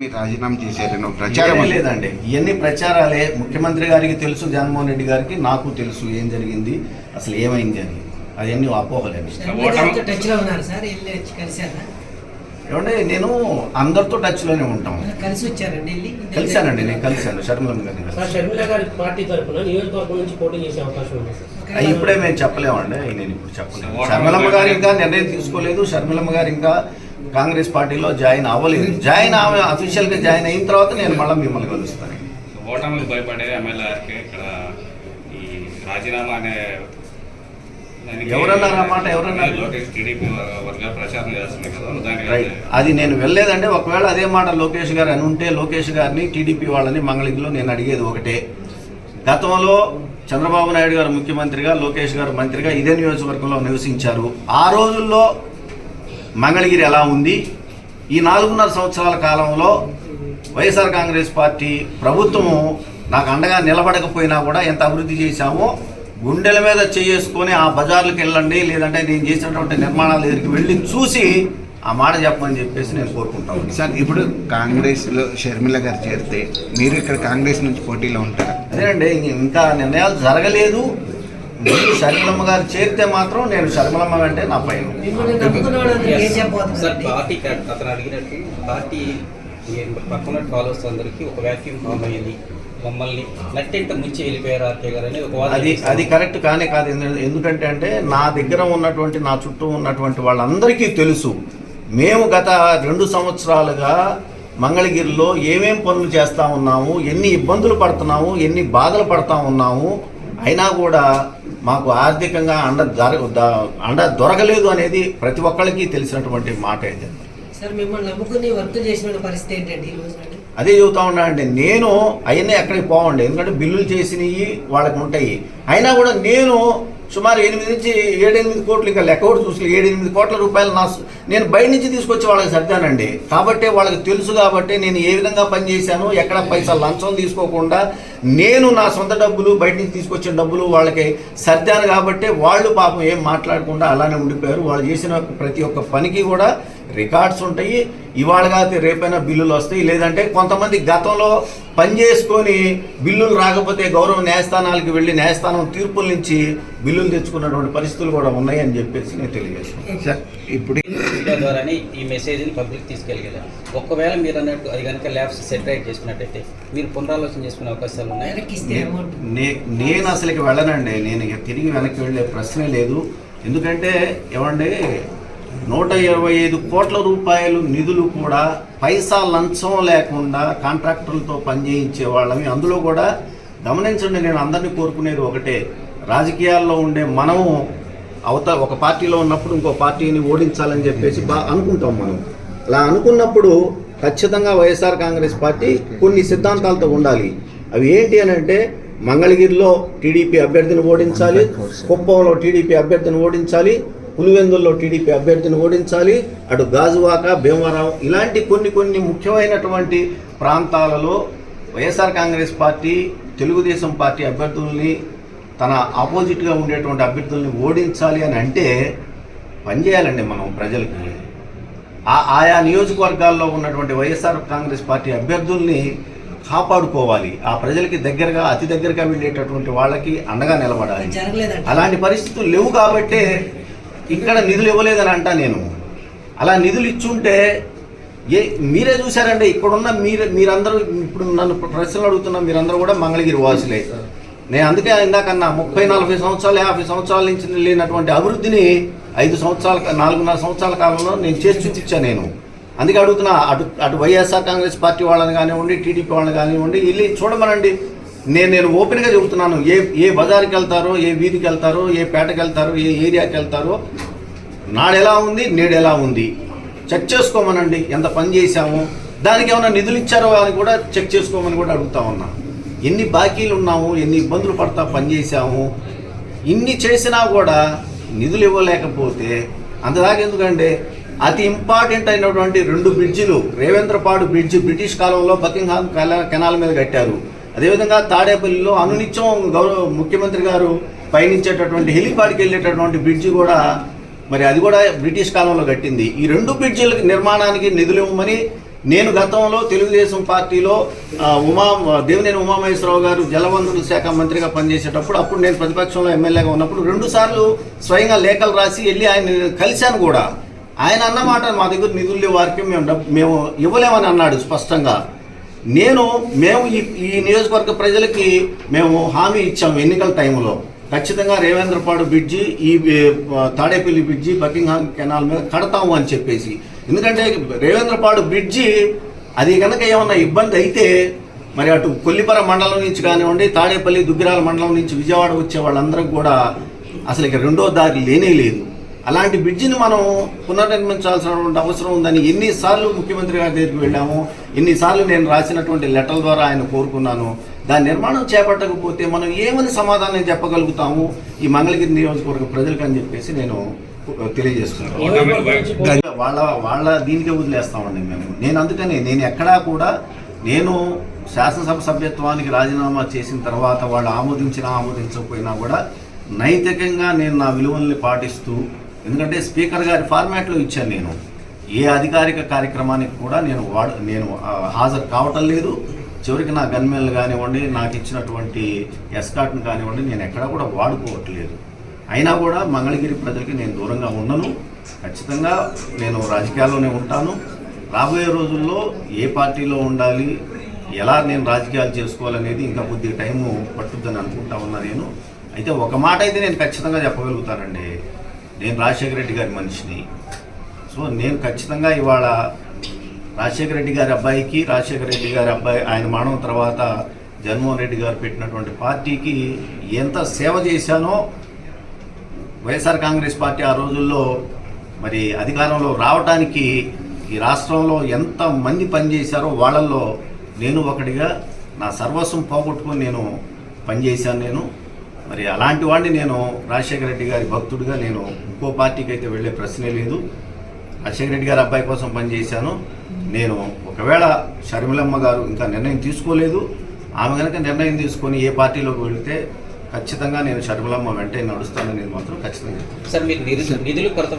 రాజీనామా చేశారని ప్రచారం లేదండి. ఇవన్నీ ప్రచారాలే ముఖ్యమంత్రి గారికి తెలుసు జగన్మోహన్ రెడ్డి గారికి నాకు తెలుసు ఏం జరిగింది అసలు ఏమైంది అని. అవన్నీ అపోహలేండి టచ్ ఏమంటే నేను అందరితో టచ్లోనే ఉంటాం. కలిసి వచ్చారండి కలిశానండి నేను కలిశాను గారిని షర్మిల గారి పార్టీ తరఫున నియోజకవర్గం నుంచి పోటీ చేసే అవకాశం ఉంది సార్. అవి ఇప్పుడే మేము చెప్పలేమండి నేను ఇప్పుడు చెప్పలేము శర్మలమ్మ గారు ఇంకా నిర్ణయం తీసుకోలేదు శర్మలమ్మ గారు ఇంకా కాంగ్రెస్ పార్టీలో జాయిన్ అవ్వలేదు. జాయిన్ ఆమె అఫీషియల్గా జాయిన్ అయిన తర్వాత నేను మళ్ళీ మిమ్మల్ని కలుస్తాను. ఓటమికి భయపడే ఎమ్మెల్యేకి ఇక్కడ ఈ రాజీనామా అనే ఎవరన్నారు ఆ మాట? ఎవరన్నారు? లోకేష్ టీడీపీ వర్గాలు ప్రచారం చేస్తున్నాయి కదా దానికి రైట్ అది నేను వెళ్ళలేదంటే ఒకవేళ అదే మాట లోకేష్ గారు అని ఉంటే లోకేష్ గారిని టీడీపీ వాళ్ళని మంగళగిరిలో నేను అడిగేది ఒకటే. గతంలో చంద్రబాబు నాయుడు గారు ముఖ్యమంత్రిగా లోకేష్ గారు మంత్రిగా ఇదే నియోజకవర్గంలో నివసించారు. ఆ రోజుల్లో మంగళగిరి ఎలా ఉంది? ఈ నాలుగున్నర సంవత్సరాల కాలంలో వైఎస్ఆర్ కాంగ్రెస్ పార్టీ ప్రభుత్వము నాకు అండగా నిలబడకపోయినా కూడా ఎంత అభివృద్ధి చేశామో గుండెల మీద చేసుకొని ఆ బజార్లకు వెళ్ళండి లేదంటే నేను చేసినటువంటి నిర్మాణాల దగ్గరికి వెళ్ళి చూసి ఆ మాట చెప్పమని చెప్పేసి నేను కోరుకుంటాను సార్ ఇప్పుడు కాంగ్రెస్లో షర్మిల గారు చేరితే మీరు ఇక్కడ కాంగ్రెస్ నుంచి పోటీలో ఉంటారా? అదేనండి ఇంకా నిర్ణయాలు జరగలేదు. ముందు శర్మలమ్మ గారు చేరితే మాత్రం నేను శర్మలమ్మ అంటే నా పైన. పార్టీ కా- అతను అడిగినట్టు పార్టీ ఈ పక్కన ఫాలోవర్స్ అందరికి ఒక వ్యాక్యూమ్ ఫామ్ అయ్యింది. మమ్మల్ని నట్టెంట ముంచి వెళ్ళిపోయారు ఆర్కే గారు అని ఒక అది. అది కరెక్ట్ కానే కాదు. ఎందు- ఎందుకంటే అంటే నా దగ్గర ఉన్నటువంటి నా చుట్టూ ఉన్నటువంటి వాళ్ళందరికీ తెలుసు. మేము గత రెండు సంవత్సరాలుగా మంగళగిరిలో ఏమేం పనులు చేస్తూ ఉన్నాము ఎన్ని ఇబ్బందులు పడుతున్నాము ఎన్ని బాధలు పడతా ఉన్నాము అయినా కూడా మాకు ఆర్థికంగా అండ అండ దొరకలేదు అనేది ప్రతి ఒక్కరికి తెలిసినటువంటి మాట ఏంటండి? అదే చెబుతా ఉన్నా అంటే నేను అవన్నీ ఎక్కడికి పోవండి ఎందుకంటే బిల్లులు చేసినవి వాళ్ళకి ఉంటాయి అయినా కూడా నేను సుమారు ఎనిమిది నుంచి ఏడెనిమిది కోట్లు ఇంకా లెక్క కూడా చూసి ఏడెనిమిది కోట్ల రూపాయలు నా నేను బయట నుంచి తీసుకొచ్చి వాళ్ళకి సర్దానండి. కాబట్టి వాళ్ళకి తెలుసు కాబట్టి నేను ఏ విధంగా పనిచేశాను ఎక్కడ పైసా లంచం తీసుకోకుండా నేను నా సొంత డబ్బులు బయట నుంచి తీసుకొచ్చిన డబ్బులు వాళ్ళకి సర్దాను కాబట్టి వాళ్ళు పాపం ఏం మాట్లాడకుండా అలానే ఉండిపోయారు. వాళ్ళు చేసిన ప్రతి ఒక్క పనికి కూడా రికార్డ్స్ ఉంటాయి. ఇవాళ కాకపోతే రేపైనా బిల్లులు వస్తాయి. లేదంటే కొంతమంది గతంలో పని చేసుకొని బిల్లులు రాకపోతే గౌరవ న్యాయస్థానాలకు వెళ్ళి న్యాయస్థానం తీర్పుల నుంచి బిల్లులు తెచ్చుకున్నటువంటి పరిస్థితులు కూడా ఉన్నాయని చెప్పేసి నేను తెలియజేస్తున్నాను. సార్ ఇప్పుడు మీడియా ద్వారానే ఈ మెసేజ్ని పబ్లిక్ తీసుకెళ్ళగలరు ఒకవేళ మీరు అన్నట్టు అది కనుక ల్యాబ్స్ సెటరైట్ చేసుకున్నట్టయితే మీరు పునరాలోచన చేసుకునే అవకాశాలు ఉన్నాయి? నేను అసలుకి వెళ్ళనండి. నేను ఇక తిరిగి వెనక్కి వెళ్ళే ప్రశ్నే లేదు. ఎందుకంటే ఏమండి నూట ఇరవై ఐదు కోట్ల రూపాయలు నిధులు కూడా పైసా లంచం లేకుండా కాంట్రాక్టర్లతో పనిచేయించే వాళ్ళని అందులో కూడా గమనించండి నేను అందరినీ కోరుకునేది ఒకటే. రాజకీయాల్లో ఉండే మనము అవత ఒక పార్టీలో ఉన్నప్పుడు ఇంకో పార్టీని ఓడించాలని చెప్పేసి బా అనుకుంటాం మనం. అలా అనుకున్నప్పుడు ఖచ్చితంగా వైఎస్ఆర్ కాంగ్రెస్ పార్టీ కొన్ని సిద్ధాంతాలతో ఉండాలి. అవి ఏంటి అని అంటే మంగళగిరిలో టీడీపీ అభ్యర్థిని ఓడించాలి కుప్పంలో టీడీపీ అభ్యర్థిని ఓడించాలి పులివెందుల్లో టీడీపీ అభ్యర్థిని ఓడించాలి. అటు గాజువాక భీమవరం ఇలాంటి కొన్ని కొన్ని ముఖ్యమైనటువంటి ప్రాంతాలలో వైఎస్ఆర్ కాంగ్రెస్ పార్టీ తెలుగుదేశం పార్టీ అభ్యర్థుల్ని తన ఆపోజిట్గా ఉండేటువంటి అభ్యర్థుల్ని ఓడించాలి అని అంటే పనిచేయాలండి మనం ప్రజలకి. ఆ ఆయా నియోజకవర్గాల్లో ఉన్నటువంటి వైఎస్ఆర్ కాంగ్రెస్ పార్టీ అభ్యర్థుల్ని కాపాడుకోవాలి. ఆ ప్రజలకి దగ్గరగా అతి దగ్గరగా వెళ్ళేటటువంటి వాళ్ళకి అండగా నిలబడాలి. అలాంటి పరిస్థితులు లేవు కాబట్టే ఇక్కడ నిధులు ఇవ్వలేదని అంటా నేను. అలా నిధులు ఇచ్చుంటే ఏ మీరే చూసారంటే ఇక్కడున్న మీరు మీరందరూ ఇప్పుడు నన్ను ప్రశ్నలు అడుగుతున్న మీరందరూ కూడా మంగళగిరి వాసులే. నేను అందుకే ఇందాకన్నా ముప్పై నలభై సంవత్సరాలు యాభై సంవత్సరాల నుంచి లేనటువంటి అభివృద్ధిని ఐదు సంవత్సరాల నాలుగున్నర సంవత్సరాల కాలంలో నేను చేసి చూపించాను నేను. అందుకే అడుగుతున్నా అటు అటు వైఎస్ఆర్ కాంగ్రెస్ పార్టీ వాళ్ళని కానివ్వండి టీడీపీ వాళ్ళని కానివ్వండి వెళ్ళి చూడమనండి. నేను నేను ఓపెన్గా చెబుతున్నాను. ఏ ఏ బజార్కి వెళ్తారో ఏ వీధికి వెళ్తారో ఏ పేటకి వెళ్తారో ఏ ఏరియాకి వెళ్తారో నాడు ఎలా ఉంది నేడు ఎలా ఉంది? చెక్ చేసుకోమనండి. ఎంత పని చేశాము? దానికి ఏమైనా నిధులు ఇచ్చారో అని కూడా చెక్ చేసుకోమని కూడా అడుగుతా ఉన్నా. ఎన్ని బాకీలు ఉన్నాము? ఎన్ని ఇబ్బందులు పడతా పనిచేసాము ఇన్ని చేసినా కూడా నిధులు ఇవ్వలేకపోతే అంతదాకా ఎందుకంటే అతి ఇంపార్టెంట్ అయినటువంటి రెండు బ్రిడ్జిలు రేవేంద్రపాడు బ్రిడ్జి బ్రిటిష్ కాలంలో బకింగ్హామ్ కెనాల్ మీద కట్టారు. అదేవిధంగా తాడేపల్లిలో అనునిత్యం గౌరవ ముఖ్యమంత్రి గారు పయనించేటటువంటి హెలిపాడ్కి వెళ్ళేటటువంటి బ్రిడ్జి కూడా మరి అది కూడా బ్రిటిష్ కాలంలో కట్టింది. ఈ రెండు బ్రిడ్జిల నిర్మాణానికి నిధులు ఇవ్వమని నేను గతంలో తెలుగుదేశం పార్టీలో ఉమా దేవినేని ఉమామహేశ్వరరావు గారు జలవనరుల శాఖ మంత్రిగా పనిచేసేటప్పుడు అప్పుడు నేను ప్రతిపక్షంలో ఎమ్మెల్యేగా ఉన్నప్పుడు రెండు సార్లు స్వయంగా లేఖలు రాసి వెళ్ళి ఆయన కలిశాను కూడా. ఆయన అన్నమాట మా దగ్గర నిధులు వారికి మేము మేము ఇవ్వలేమని అన్నాడు స్పష్టంగా. నేను మేము ఈ ఈ నియోజకవర్గ ప్రజలకి మేము హామీ ఇచ్చాము ఎన్నికల టైంలో ఖచ్చితంగా రేవేంద్రపాడు బ్రిడ్జి ఈ తాడేపల్లి బ్రిడ్జి బకింగ్హామ్ కెనాల్ మీద కడతాము అని చెప్పేసి. ఎందుకంటే రేవేంద్రపాడు బ్రిడ్జి అది కనుక ఏమన్నా ఇబ్బంది అయితే మరి అటు కొల్లిపర మండలం నుంచి కానివ్వండి తాడేపల్లి దుగ్గిరాల మండలం నుంచి విజయవాడ వచ్చే వాళ్ళందరికీ కూడా అసలు ఇక రెండో దారి లేనే లేదు. అలాంటి బ్రిడ్జిని మనం పునర్నిర్మించాల్సినటువంటి అవసరం ఉందని ఎన్నిసార్లు ముఖ్యమంత్రి గారి దగ్గరికి వెళ్ళాము. ఎన్నిసార్లు నేను రాసినటువంటి లెటర్ల ద్వారా ఆయన కోరుకున్నాను. దాని నిర్మాణం చేపట్టకపోతే మనం ఏమని సమాధానం చెప్పగలుగుతాము? ఈ మంగళగిరి నియోజకవర్గ ప్రజలకు అని చెప్పేసి నేను తెలియజేస్తున్నాను. వాళ్ళ వాళ్ళ దీనికే వదిలేస్తామండి మేము. నేను అందుకని నేను ఎక్కడా కూడా నేను శాసనసభ సభ్యత్వానికి రాజీనామా చేసిన తర్వాత వాళ్ళు ఆమోదించినా ఆమోదించకపోయినా కూడా నైతికంగా నేను నా విలువల్ని పాటిస్తూ ఎందుకంటే స్పీకర్ గారి ఫార్మాట్లో ఇచ్చాను నేను. ఏ అధికారిక కార్యక్రమానికి కూడా నేను వాడ నేను హాజరు కావటం లేదు. చివరికి నా గన్మెన్లు కానివ్వండి నాకు ఇచ్చినటువంటి ఎస్కాట్ని కానివ్వండి నేను ఎక్కడా కూడా వాడుకోవట్లేదు. అయినా కూడా మంగళగిరి ప్రజలకి నేను దూరంగా ఉండను. ఖచ్చితంగా నేను రాజకీయాల్లోనే ఉంటాను. రాబోయే రోజుల్లో ఏ పార్టీలో ఉండాలి ఎలా నేను రాజకీయాలు చేసుకోవాలనేది ఇంకా కొద్దిగా టైము పట్టుద్దని అనుకుంటా ఉన్నా నేను. అయితే ఒక మాట అయితే నేను ఖచ్చితంగా చెప్పగలుగుతానండి. నేను రాజశేఖర రెడ్డి గారి మనిషిని. సో నేను ఖచ్చితంగా ఇవాళ రాజశేఖర రెడ్డి గారి అబ్బాయికి రాజశేఖర రెడ్డి గారి అబ్బాయి ఆయన మరణం తర్వాత జగన్మోహన్ రెడ్డి గారు పెట్టినటువంటి పార్టీకి ఎంత సేవ చేశానో వైఎస్ఆర్ కాంగ్రెస్ పార్టీ ఆ రోజుల్లో మరి అధికారంలో రావడానికి ఈ రాష్ట్రంలో ఎంత మంది పనిచేశారో వాళ్ళల్లో నేను ఒకటిగా నా సర్వస్వం పోగొట్టుకొని నేను పనిచేశాను నేను. మరి అలాంటి వాడిని నేను రాజశేఖర రెడ్డి గారి భక్తుడిగా నేను ఇంకో పార్టీకి అయితే వెళ్ళే ప్రశ్నే లేదు. రాజశేఖర రెడ్డి గారి అబ్బాయి కోసం పనిచేశాను నేను ఒకవేళ షర్మిలమ్మ గారు ఇంకా నిర్ణయం తీసుకోలేదు. ఆమె కనుక నిర్ణయం తీసుకొని ఏ పార్టీలోకి వెళితే ఖచ్చితంగా నేను షర్మిలమ్మ వెంటనే నడుస్తానని మాత్రం ఖచ్చితంగా చెప్తాను. సార్ మీరు నిధులు కొరత